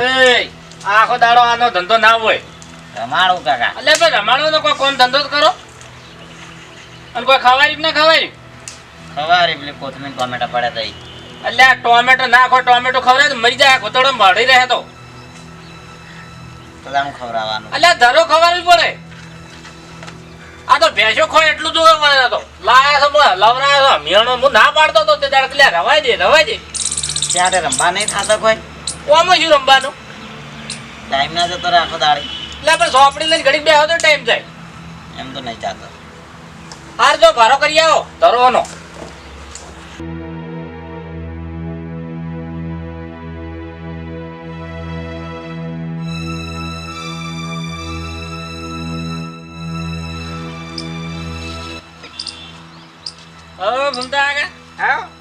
એ આખો દાડો આનો ધંધો ના હોય. રમાડું કાકા. એટલે ભાઈ રમાડો તો કોઈ કોમ ધંધો કરો? અને કોઈ ખવાય ના ખવાય ખબર એટલે કોથમીર ટોમેટા પડ્યા તઈ એટલે આ ટોમેટો નાખો ટોમેટો ખવડાવે તો મરી જાય ઘોતડો મળી રહે તો. તો તારું ખવડાવવાનું. એટલે ધરો ખવાડવી પડે. આ તો ભેંસો ખોય એટલું જ પડે તો. લાયા છો બોલ, લવરાયા છો. મિયાણો હું ના પાડતો તો તે દાડ પેલા રવાય દે રવાય દે. ત્યારે રમવા નહીં થતો કોઈ? ઓમાં શું રમવાનું? ટાઈમ ના જતો રાખો દાડી. એટલે પણ સોપડી લઈને ઘડીક બેહો તો ટાઈમ જાય. એમ તો નહીં ચાલતો. હાર જો ભારો કરી આવો ધરોનો હવે ભૂમતા આગળ આવો આ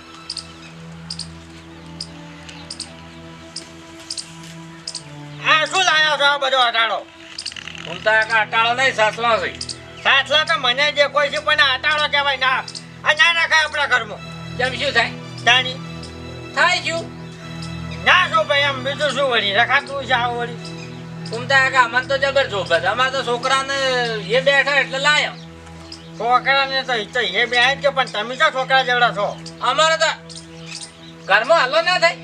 છો બધો અટાળો. ઘૂમતા આગળ અટાળો નહીં સાસલો છે. સાચલા તો મને જે કોઈ છે પણ અટાળો કહેવાય. ના આ ના નાખાય આપણા ઘરમાં. કેમ શું થાય? તાની થાય શું? ના શું ભાઈ એમ બીજું શું વળી? રખાતું છે આ વળી. આગળ અમને તો જબર શોભે અમારે તો છોકરાને એ બેઠા એટલે લાયો. છોકરાને તો એ બેઠ કે પણ તમે તો છોકરા જેવડા છો? અમારે તો ઘરમાં હાલો ના થાય.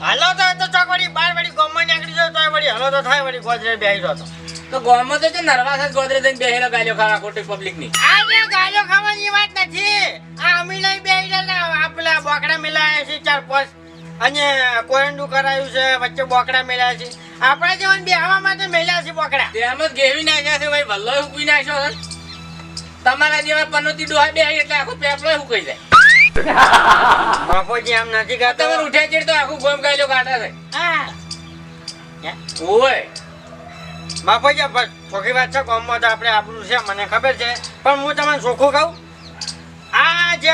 હાલો તો તો ચોક વળી બાર વળી ગોમમાં નીકળી જાય તો વળી હલો તો થાય વળી ગોદરે બેહી રહ્યો તો. ગોમમાં તો છે નરવા છે ગોદરે થઈને બેહેલો ગાલ્યો ખાવા ખોટી પબ્લિકની? આ જે ગાયો ખાવાની વાત નથી આ અમે લઈ બે આપલા બોકડા મિલાયા છે ચાર પાંચ અને કોયંડું કરાયું છે વચ્ચે બોકડા મેળ્યા છે. આપણા જીવન બેહવા માટે મેળ્યા છે બોકડા. તેમ જ ગેવી નાખ્યા છે ભાઈ ભલ્લો હુકવી નાખ્યો છે. તમારા જેવા પનોતી ડોહા બે એટલે આખો પેપલો હુકાઈ જાય. બાપુજી આમ નથી કહેતો તમે ઉઠ્યા ચીડ તો આખું ગોમ ગાલ્યો કાઢે છે. હા. ઓય. બાપુજી બસ ચોખ્ખી વાત છે ગામમાં તો આપણે આપણું છે મને ખબર છે. પણ હું તમને ચોખ્ખું કહું? આ જે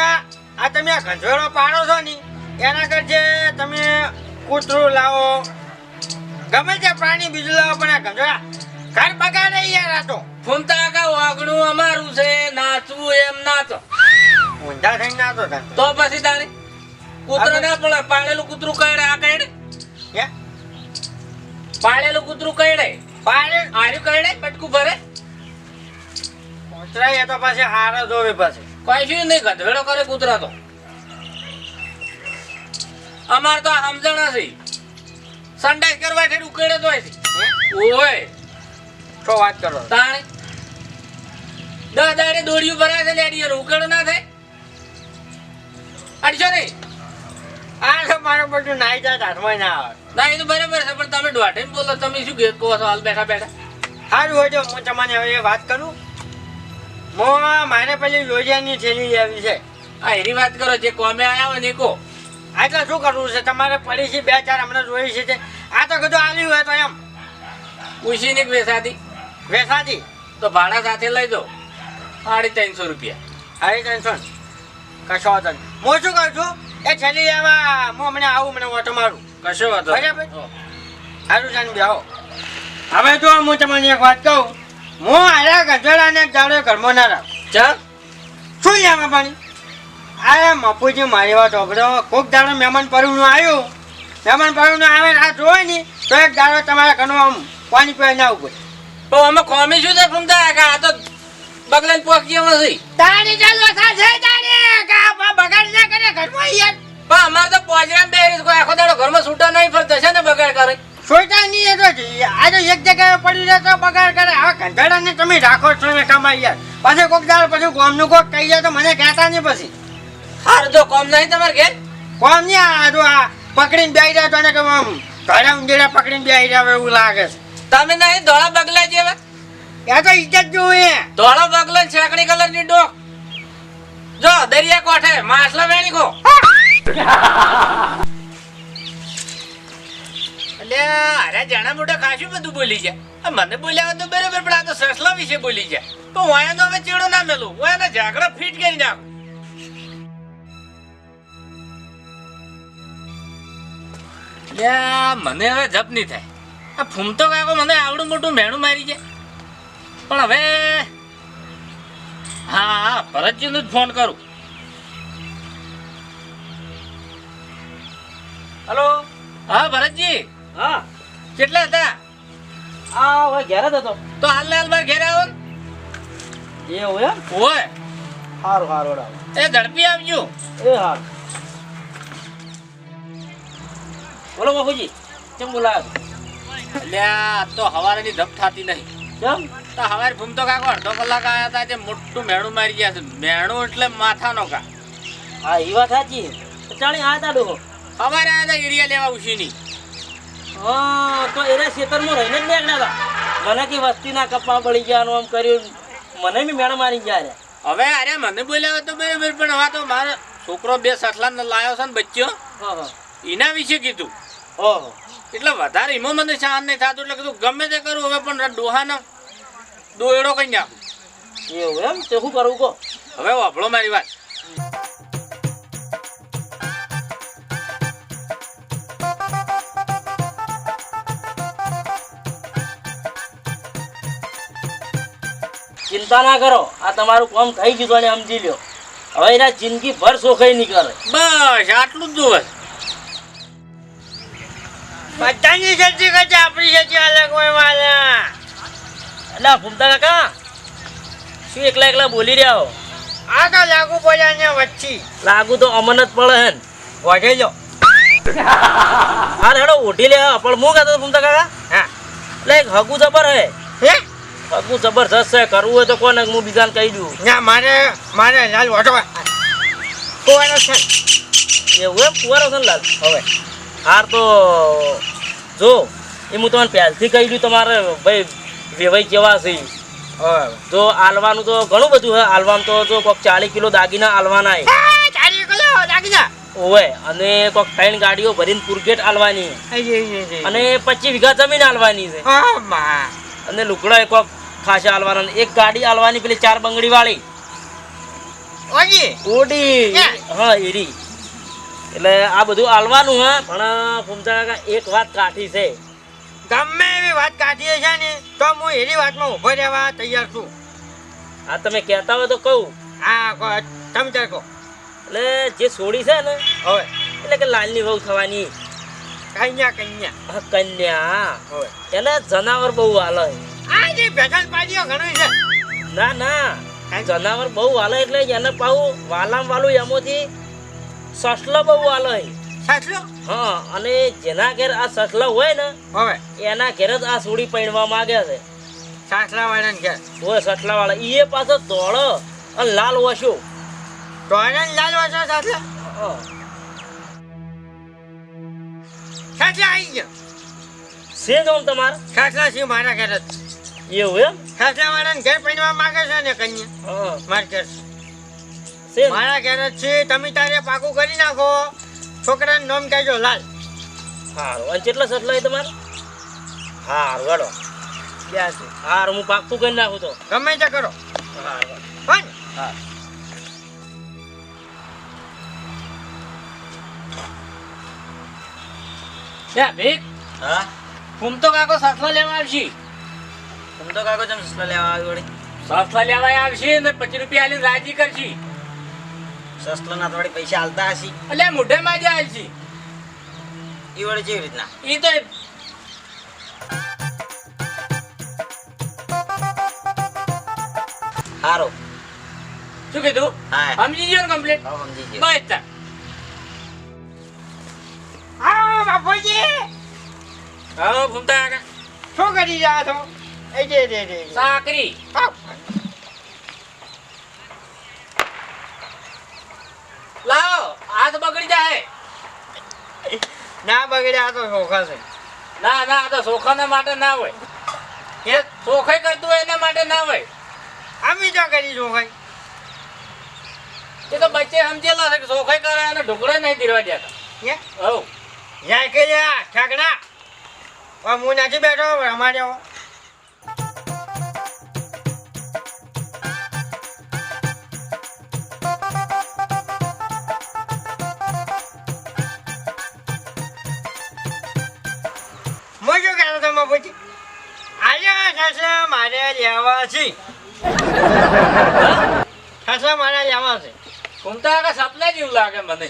આ તમે આ ગંધોળો પાડો છો ને એના કરજે તમે કૂતરું લાવો ગમે તે પ્રાણી બીજું લાવો પણ આ ગંધોળા ઘર બગાડે યાર આ તો. ફૂમતા કા વાગણું અમારું છે નાચવું એમ નાચો. ઊંધા થઈને ના તો તો પછી તારે કૂતરો ના પણ પાળેલું કૂતરું કઈડે આ કઈડે પાળેલું કૂતરું કઈડે પાળે? આર્યું કઈડે પટકું ભરે? ઉતરાય તો પછી હારો જોવે પછી. કોઈ શું નહીં ગધેડો કરે કૂતરા તો. અમાર તો સમજણ છે સંડાસ કરવા છે ઉકેડે તો? ઓય. તો વાત કરો. તાણે દસ દાડે દોડ્યું ભરાય છે લેડીઓ ઉકેડો ના થાય? અડશો નહીં? આ તો મારો બધું નાઈ જાય હાથમાં ના આવે. ના એ તો બરાબર છે પણ તમે દોઢે બોલો તમે શું કહો છો હાલ બેઠા બેઠા? સારું હોય તો હું તમને હવે વાત કરું. હું મારે પેલી યોજનાની થેલી આવી છે. આ એની વાત કરો જે કોમે આવ્યા હોય ને કહો. એટલે શું કરવું છે? તમારે પડી છે બે ચાર હમણાં જોઈ છે આ તો કીધું આવ્યું હોય તો એમ. ઉશીની કે વેસાતી વેસાજી તો ભાડા સાથે લઈ દો સાડી ત્રણસો રૂપિયા. સાડી ત્રણસો કશો વાંધો હું શું કહું છું? એ છેલ્લી આવા હું હમણાં આવું મને ઓટો મારું. કશો વાંધો. બરાબર. સારું જાણ બે આવો. હવે જો હું તમને એક વાત કહું હું આયા ગધેડાને જાડે ઘરમાં ના રાખ. ચા શું લેવા પાણી? આ મપુજી મારી વાત ઓબડો કોક દાડો મહેમાન પરનું આવ્યું. મહેમાન પરનું આવે ને આ જોવે ને તો એક દાડો તમારા ઘરનું આમ પાણી પીવા ના ઉભું. તો અમે ખોમી શું છે ફૂમતા? આ તો બગલાને પોકી નથી તારી ચાલો થાશે તારી કા બગાડ ના કરે ઘરમાં યાર પણ અમાર તો પોજરામ બે કોઈ આખો દાડો ઘરમાં છૂટા નહીં ફરતા છે ને બગાડ કરે? છોટા નહીં એ તો. આ તો એક જગ્યાએ પડી રહે તો બગાડ કરે. આ ગંધાડાને તમે રાખો છો ને કમાઈ યાર પછી કોક દાડો પછી ગોમનું કોક કહી જાય તો મને કહેતા નહીં પછી. હાર જો કોમ નહીં તમારે ઘેર? કોમ નહીં આ જો આ પકડીને બેહી રહ્યા તો ને કે ઘરે ઊંધેડા પકડીને બેહી રહ્યા હોય એવું લાગે છે. તમે નહીં ધોળા બગલા જેવા? એ તો ઇજ્જત જોઈએ ધોળા બગલો છેકડી કલરની ડોક. જો દરિયા કોઠે માછલા વેણી કો એટલે અરે જાણા મોટા ખાસું બધું બોલી છે મને બોલ્યા તો બરાબર પણ આ તો સસલા વિશે બોલી છે તો વાયા તો હવે ચેડો ના મેલું. વાયા ઝાકડા ફિટ કરી નાખ. લ્યા, મને હવે જપ નહીં થાય. આ ફૂમતો કાકો મને આવડું મોટું મેણું મારી જાય પણ હવે હા હા ભરતજીનું જ ફોન કરું. હલો? હા ભરતજી. હા. કેટલા હતા? આ હવે ઘેર જ હતો. તો હાલ હાલ બાર ઘેર આવો ને. એમ? હોય. સારું સારું. એ ઝડપી આવજો. એ હારું. બોલો બાપુજી કેમ બોલાયો અલ્યા તો હવારેની ધપ થતી નહીં. કેમ? તો હવારે ઘૂમતો કાકો અડધો કલાક આવ્યા હતા તે મોટું મેણું મારી ગયા છે. મેણું એટલે માથાનો કા. હા એ વાત સાચી. તો ચાલી આ ડોહો? હવારે આવ્યા હતા એરિયા લેવા ઉછીની. હા તો એના ખેતરમાં રહીને જ નીકળ્યા હતા મને કે વસ્તીના કપા પડી ગયાનું આમ કર્યું. મને બી મેળ મારી ગયા રે. હવે અરે મને બોલ્યા તો બરાબર પણ હવે તો મારો છોકરો બે સઠલા લાયો છે ને બચ્ચો હા હા. એના વિશે કીધું. ઓહો એટલે વધારે એમાં મને શાંત નહીં થતું એટલે કીધું ગમે તે કરું હવે પણ ડોહાનો દોયડો કઈ નાખું. એવું એમ? તે શું કરવું કહો. હવે વાપરો મારી વાત. ચિંતા ના કરો. આ તમારું કામ થઈ ગયું અને સમજી લ્યો. હવે એના જિંદગી ભર સોખાઈ નહીં કરે બસ આટલું જ જોવે. બધાની સચ્ચી કચ્છ આપણી સચ્ચી અલગ હોય વાલા એટલે ફૂમતા કાકા શું એકલા એકલા બોલી રહ્યા હો? આ તો લાગુ પડ્યા ને વચ્ચે. લાગુ તો અમન જ પડે હે ને. જો. લો હા હેડો ઓઢી લે પણ હું કહેતો ફૂમતા કાકા? હા. એટલે હગું જબર હે. હે? હગુ જબરજસ્ત છે કરવું હોય તો કોને હું બીજાને કહી દઉં. ના મારે મારે લાલ વટો કુવારો છે. એવું એમ? કુવારો છે લાલ? હવે હાર તો જો એ હું તમને પહેલથી કહી દઉં તમારે ભાઈ વેવાઈ કેવા છે તો આલવાનું તો ઘણું બધું હે. આલવાનું તો જો કોક ચાલીસ કિલો દાગીના આલવાના. કિલો લાગી ઓવે અને કોક ત્રણ ગાડીઓ ભરીને પુરગેટ આલવાની અને પચીસ વીઘા જમીન આલવાની છે. અને લુકડા કોક ખાસા આલવાના એક ગાડી આલવાની પેલી ચાર બંગડી વાળી ઓડી. હા. એરી. એટલે આ બધું આલવાનું હે. પણ ફૂમતા એક વાત કાઠી છે. ગમે એવી વાત કાઢીએ છે ને તો હું એની વાતમાં ઊભો રહેવા તૈયાર છું. આ તમે કહેતા હોય તો કહું. હા તમે ચાલ કહો. એટલે જે સોડી છે ને હવે. એટલે કે લાલની વહુ થવાની. કન્યા કન્યા. હા કન્યા. હવે. એને જનાવર બહુ હાલે. આ જે ભેગલ પાડીઓ ઘણો છે. ના ના. જનાવર બહુ હાલે એટલે એને પાઉ વાલામ વાલું એમોથી સસલો બહુ હાલે. સાચલો? હા અને જેના ઘેર આ સસલો હોય ને હવે? એના ઘેર જ આ સુડી પૈણવા માંગે છે. સાસલા વાળાને ઘેર? હોય સસલા વાળા ઈ પાછો ધોળો અને લાલ વસ્યો તો ને લાલ વાસો સાસલા સાસલા આવી ગયો. છે જ આમ તમારે? સાસલા છે મારા ઘેર જ. એવું એમ? સાસલા વાળાને ઘેર પહેરવા માંગે છે ને કન્યા? હા. મારા ઘેર? મારા ઘેર જ છે. તમે તારે પાકું કરી નાખો. છોકરાનું નામ કહેજો લાલ. સારું અને કેટલો સસલા એ તમારે? હાર વાળો ક્યાં છે? હારું હું પાકું કરી નાખું તો. ગમે તે કરો. પણ હા. ત્યાં ભીખ? હા? ઘૂમતો કાકો સસલા લેવા આવશે. તમે તો કાકો જેમ સસલા લેવા આવી વળી. સસલા લેવા આવશે ને પચીસ રૂપિયા આલી રાજી કરશે. સસલા ના થોડી પૈસા હાલતા હશી. એટલે મોઢે માં જાય છે. એ વડે કેવી રીતના. ઈ તો હારો. શું કીધું? હા. સમજી ગયો ને કમ્પ્લીટ હા સમજી ગયો. બસ તાર. બાપુજી. હા ભૂમતા શું કરી રહ્યા છો? એ જે સાકરી. આવ. લાવો હાથ બગડી જાય. ના બગડ્યા તો શોખા છે. ના ના આ તો સોખાના માટે ના હોય. એ સોખાઈ કરતું હોય એના માટે ના હોય. આમ બીજા કરી શોખાઈ એ તો બચ્ચે સમજેલા છે કે સોખાઈ કરે અને ઢોકળે નહીં ધીરવા દેતા હવ યા કે યા ઠાકડા. હું નથી બેઠો અમારે લેવા છે. સસલા મારા લેવા છે. ઘૂમતા કાકા સપના જેવું લાગે મને.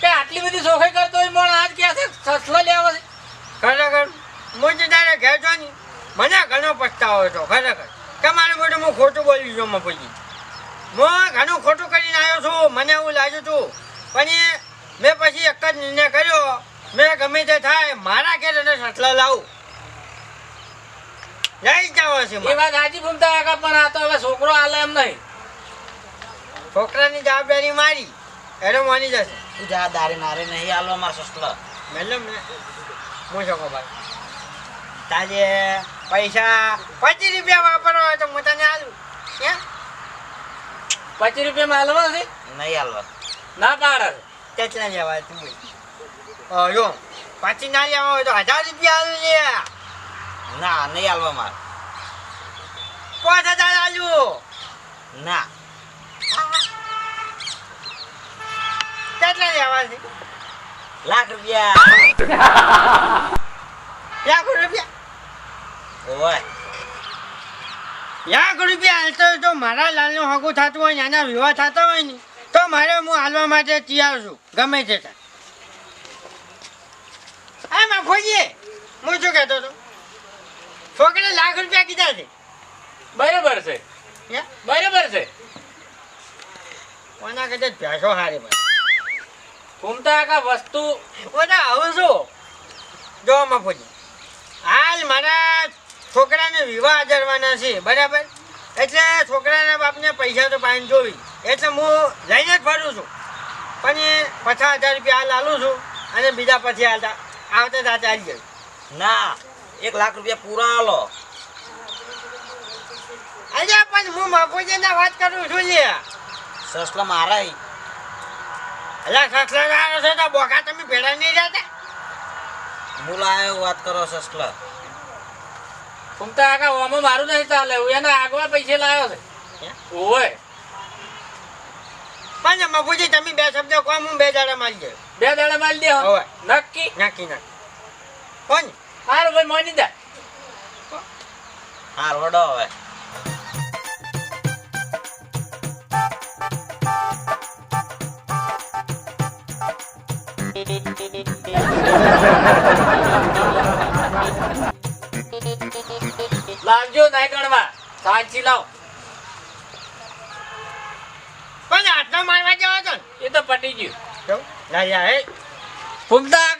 કે આટલી બધી સોખાઈ કરતો હોય પણ આજ કે છે? સસલા લેવા છે. ખરેખર હું જ તારે ઘેર છો ને મને ઘણો પસ્તાવો હતો ખરેખર. કે મારે બધું હું ખોટું બોલી છું પછી. હું ઘણું ખોટું કરીને આવ્યો છું મને એવું લાગ્યું હતું. પણ મેં પછી એક જ નિર્ણય કર્યો. મેં ગમે તે થાય મારા ઘેર એને સસલા લાવું. લઈ જવા છે એ વાત સાચી ભૂમતા કાકા પણ આ તો હવે છોકરો હાલે એમ નહીં. છોકરાની જવાબદારી મારી. એનો માની જશે. તું જા દારે મારે નહીં હાલવા મારો સસલો. મેડમ ને હું શકો ભાઈ. તાજે પૈસા પચીસ રૂપિયા વાપરવા હોય તો હું તને હાલું. પચીસ રૂપિયામાં હાલવા છે? નહીં હાલવા. ના પાડે. કેટલા લેવા તું. જો પચીસ ના લેવા હોય તો હજાર રૂપિયા હાલ લે ના નહીં હાલવા મારે. પાંચ હજાર આલું ના. કેટલા લેવા છે? લાખ રૂપિયા. લાખ રૂપિયા? ઓય. લાખ રૂપિયા હાલતો તો મારા લાલનું હગું થતું હોય ને એના વિવાહ થતા હોય ને તો મારે હું હાલવા માટે તૈયાર છું. ગમે તે હા માં ફોજીએ હું શું કહેતો હતો? છોકરે લાખ રૂપિયા કીધા છે. બરાબર છે? બરાબર છે. કોના કદાચ ભેંસો હારી ભાઈ ભૂમતા કા વસ્તુ ઓના આવું છું જો મફુજી હાલ મારા છોકરાને વિવાહ આદરવાના છે બરાબર? એટલે છોકરાના બાપને પૈસા તો પાણી જોવી. એટલે હું લઈને જ ફરું છું. પણ એ પચાસ હજાર રૂપિયા હાલ આલું છું અને બીજા પછી હાલતા આવતા સાથે આવી જાય ના. એક લાખ રૂપિયા પૂરા હાલો અરે પણ હું મફુજીને વાત કરું છું લે સસલા મારા ઈ. સસલા આવ્યો છે તો બોકા તમે ભેડા નહીં જતા હું લાયો વાત કરો સસલા તો કાકા ઓમાં મારું નહીં ચાલે હું એના આગવા પૈસે લાવ્યો છે. ઓય. પણ મગુજી તમે બે શબ્દ કહો હું બે દાડા મારી દે બે દાડા મારી દે હવે. નક્કી? નક્કી નક્કી. કોણ? હારું ભાઈ માની હાર વડો હવે. લાવજો નહીં ગણવા સાચી લાવ. પણ આટલો મારવા જવા તો. એ તો પટી ગયું. ના યા હે. ભૂમતા કાકા હાથ તો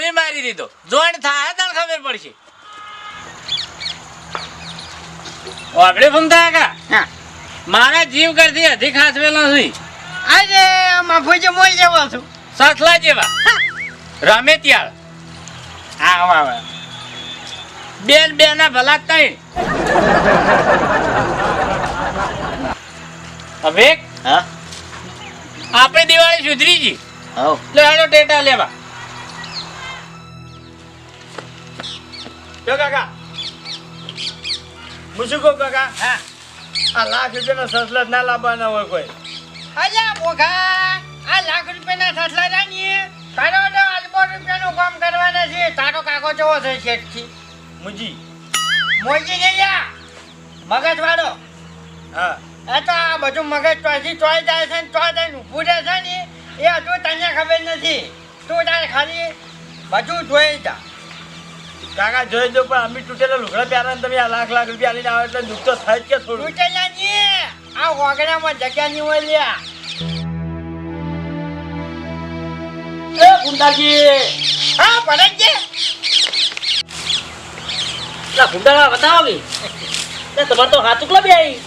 મેં મારી દીધો. જોઈન્ટ થાય તને ખબર પડશે. આપણે ભૂમતા કાકા મારા જીવ કરતી અધિક હાથવેલો નથી આજે મફુજી મોઈ જવો છું. સસલા જેવા. રમે ત્યાર હા વાહ વાહ. બેન બેના ભલા તઈ. હવે હા. આપણે દિવાળી સુધરી જી હા લે ટેટા લેવા. જો કાકા હું શું કહું કાકા હા આ લાખ રૂપિયાનો સસલા ના લાવવાના હોય કોઈ અલ્યા મોઘા આ લાખ રૂપિયાના સસલા જાણીએ તારો તો અલ્પો રૂપિયાનું કામ કરવાના છે તારો કાકો કેવો છે શેઠથી મુજી મોજી લ્યા મગજ વાળો હા એ તો આ બધું મગજ ચોથી ચોય જાય છે ને ચોય જાય ઊભું રહે છે ને એ હજુ તને ખબર નથી તું તારે ખાલી બધું જોઈ જા કાકા જોઈ દો પણ અમે તૂટેલા લુગડા પહેરા તમે આ લાખ લાખ રૂપિયા લઈને આવે એટલે દુઃખ તો થાય કે થોડું? તૂટેલા નહીં આ વાગડામાં જગ્યા નહીં હોય લ્યા એ ગુંડાજી! હા ભરતજી? પેલા ગુંડા બતાવો કે તે તમારે તો હાથ ઉકલા બે આવી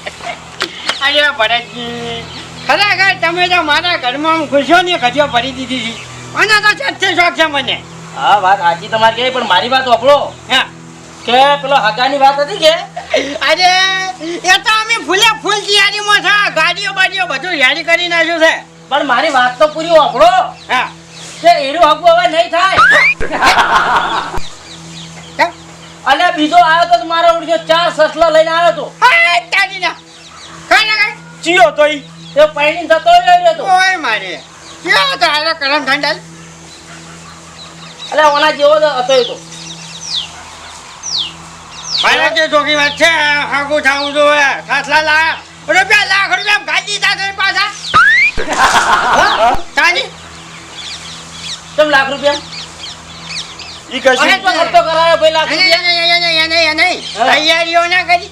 અરે ભરતજી ખરેખર તમે તો મારા ઘરમાં ખુશો ને ખજો ભરી દીધી છે. મને તો સચ્ચે શોખ છે મને. હા વાત સાચી તમારી કહી પણ મારી વાત વાપરો. હા. કે પેલો હગાની વાત હતી કે? અરે એ તો અમે ફૂલે ફૂલ તૈયારીમાં છે ગાડીઓ બાડીઓ બધું યારી કરી નાખ્યું છે. પણ મારી વાત તો પૂરી વાપરો. હા. કે એનું હગું હવે નહીં થાય? અને બીજો આવ્યો તો મારો ઉડ્યો ચાર સસલા લઈને આવ્યો તો ચિયો તો એ તે પૈણી જતો રહ્યો તો ઓય મારે. કેવો તો આરો કરમ ઠંડલ એટલે ઓના જેવો જ હતો એ તો. મારે જે જોગી વાત છે હાગું થાવું જોઈએ સાસલા લા. રૂપિયા લાખ રૂપિયા ગાડી સાથે પાછા. તાની? તમ લાખ રૂપિયા? ઈ કશું? તો ખર્ચો કરાયો ભાઈ લાખ રૂપિયા એને- એને- એને- એને. હા. તૈયારીઓ ના કરી.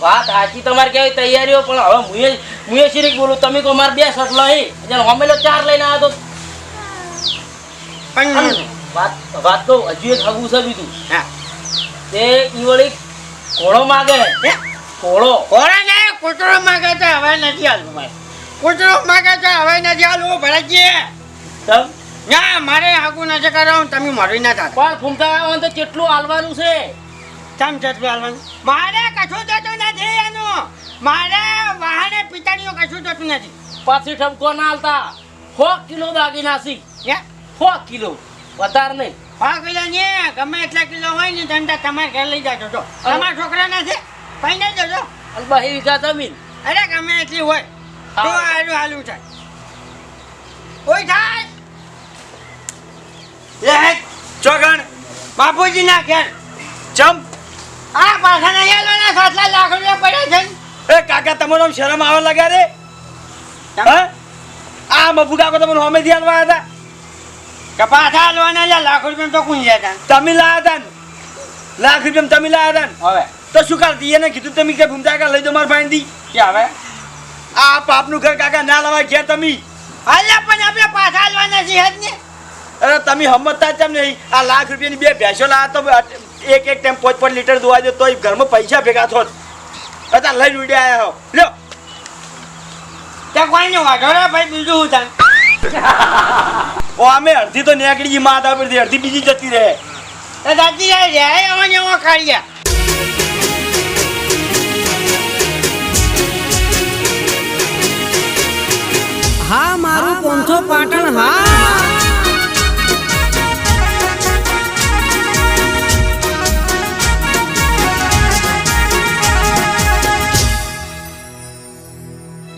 વાત સાચી તમારે કેવી તૈયારીઓ પણ હવે મુએ મુએ શીરીક બોલું તમે મારે બે શર્ટ લઈ એટલે હમેલો ચાર લઈને આવ્યો તો પણ વાત વાત કહું હજુ એક હગું છે બીજું. હા. તે ઈ વળી ઘોડો માગે? ઘોડો કોરા ને કૂતરો માગે તો હવે નથી હાલવું મારે કૂતરો માગે તો હવે નથી હાલવું ભરતજી. તમ? ના મારે હાગું નથી કરાવું તમે મરી ના થાય પણ ફૂમતા આવે તો કેટલું હાલવાનું છે? તમ જતું હાલવાનું? મારે કશું જતું નથી એનું. મારે વાહને પિતાનીઓ કશું જતું નથી. પાછી ઠપકો ના હાલતા. સો કિલો દાગીના સી હે? સો કિલો. વધારે નહીં. હા કિલો ને ગમે એટલા કિલો હોય ને ધંધા તમારે ઘરે લઈ જાજો. જો તમારા છોકરા નથી નહીં જજો બહી વીઘા જમીન. અરે ગમે એટલી હોય. તો. હાલું હાલું થાય. ઓય થાય. લે ચોગણ. બાપુજી ના ઘેર. ચમ આ પાછા નહીં આલવાના સાતલા લાખ રૂપિયા પડ્યા છે એ કાકા તમારો શરમ આવે લગા રે? હા? આ મફુ કો તમને હોમે ધ્યાન આલવા હતા. કે પાછા આલવાના લે લાખ રૂપિયા તો કુંજ્યા હતા તમે લાયા હતા લાખ રૂપિયા તમે લાયા હતા હવે? તો શું કરતી એને કીધું તમે કે ભૂમતા કાકા લઈ દો મારા ભાઈ કે હવે? આ પાપનું ઘર કાકા ના લાવાય ઘેર તમે. અલ્યા પણ આપણે પાછા આલવાના છે જ ને. અરે તમે હમતતા જ નહીં. આ લાખ રૂપિયાની બે ભેંસો લાયા તો એક એક ટાઈમ પાંચ પાંચ લીટર દોવા દો તોય ઘરમાં પૈસા ભેગા થોત અત્યારે લઈને ઉડી આવ્યા હો. લ્યો. તે કોઈને વાંધો ના ભાઈ બીજું હું થાય ઓ અમે અડધી તો નીકળી ગઈ માતા પરથી અડધી બીજી જતી રહે. તો દાદી રે રે એવો ને એવો કાઢ્યા હા મારું પોંથો પાટણ હા.